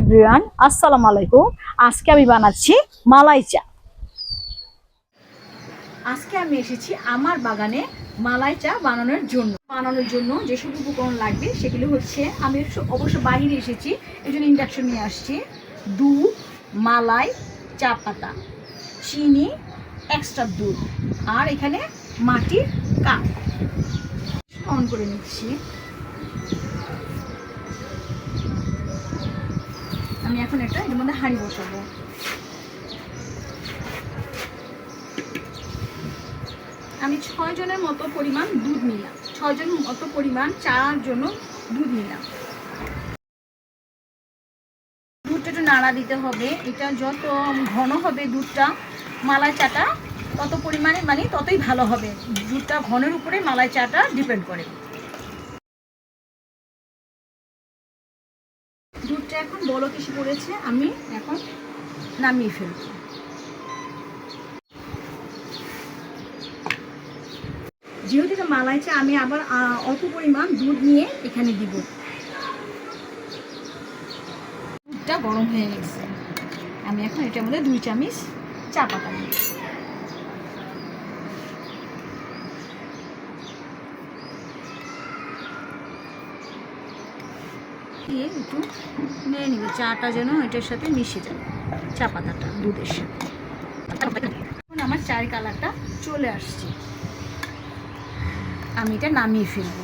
Everyone আসসালামু আলাইকুম। আজকে আমি বানাচ্ছি মালাই চা। আজকে আমি এসেছি আমার বাগানে মালাই চা বানানোর জন্য। বানানোর জন্য যেসব উপকরণ লাগবে সেগুলো হচ্ছে, আমি অবশ্য বাইরে এসেছি এই জন্য ইন্ডাকশন নিয়ে আসছি। দুধ, মালাই চা পাতা চিনি এক্সট্রা দুধ, আর এখানে মাটির কাপ। অন করে নিচ্ছি। আমি এখন একটা এর মধ্যে হাঁড়ি বসাবো। আমি ছয় জনের মতো পরিমাণ দুধ নিলাম। ছয় জনের মতো পরিমাণ চার জন্য দুধ নিলাম। দুধটা একটু নাড়া দিতে হবে। এটা যত ঘন হবে দুধটা, মালাই চাটা তত পরিমাণে মানে ততই ভালো হবে। দুধটা ঘনের উপরে মালাই চাটা ডিপেন্ড করে। দুধটা এখন বড় কিছু পড়েছে আমি এখন নামিয়ে ফেলব। যেহেতু এটা মালাই চা, আমি আবার অল্প পরিমাণ দুধ নিয়ে এখানে দিব। দুধটা গরম হয়ে গেছে। আমি এখন এটার মধ্যে দুই চামচ চা পাতা দিই দিয়ে একটু নিয়ে নিবে। চাটা যেন এটার সাথে মিশে যাবে চা পাতাটা, দুধের সাথে। এখন আমার চায়ের কালারটা চলে আসছে। আমি এটা নামিয়ে ফেলব।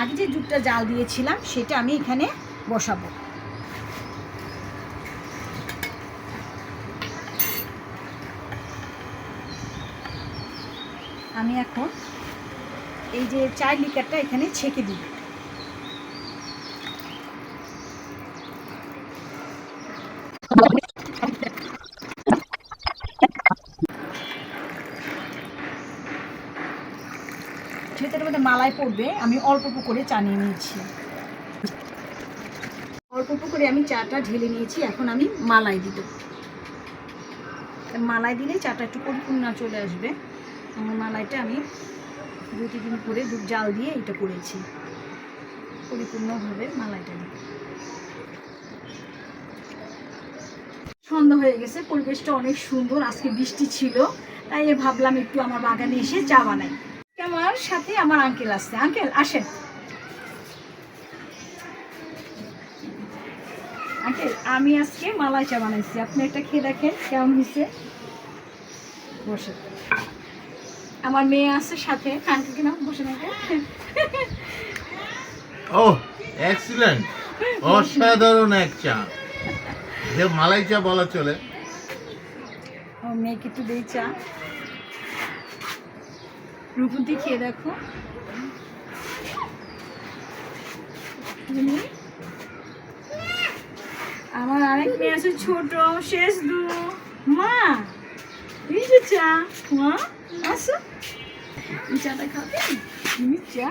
আগে যে দুধটা জাল দিয়েছিলাম, সেটা আমি এখানে বসাবো। আমি এখন এই যে চায়ের লিকারটা এখানে ছেঁকে যেহেতু এটার মধ্যে মালাই পড়বে, আমি অল্প করে চা নিয়ে নিয়েছি। অল্প করে আমি চাটা ঢেলে নিয়েছি, এখন আমি মালাই দিব। মালাই দিলে চাটা একটু পরিপূর্ণ চলে আসবে। মালাইটা আমি দু তিন করে দুধ জাল দিয়ে এটা করেছি। পরিপূর্ণভাবে মালাইটা দিই সন্ধ্যা হয়ে গেছে, পরিবেশটা অনেক সুন্দর, আজকে বৃষ্টি ছিল, তাই ভাবলাম একটু আমার বাগানে এসে চা বানাই। আমার সাথে আমার আঙ্কেল আসছে আঙ্কেল আসেন। আঙ্কেল আমি আজকে মালাই চা বানাইছি। আপনি একটা খেয়ে দেখেন, কেমন হয়েছে? বসে আমার মেয়ে আছে সাথে আঙ্কেল কিনা বসে থাকে। ও এক্সিলেন্ট অসাধারণ এক চা। যে মালাই চা বলা চলে। আমার মেয়েকে একটু দেই চা। রূপন্তি খেয়ে দেখো? আমার আরেক মেয়ে আছে ছোট শেষ দু। মা এই যে চা মা। আসো চাটা খাবে তুমি চা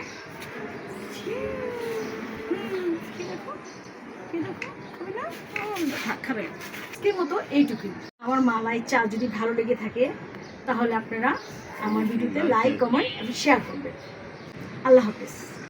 খাবে আজকের মতো এইটুকুই আমার মালাই চা যদি ভালো লেগে থাকে তাহলে আপনারা আমার ভিডিওতে লাইক কমেন্ট এবং শেয়ার করবেন আল্লাহ হাফেজ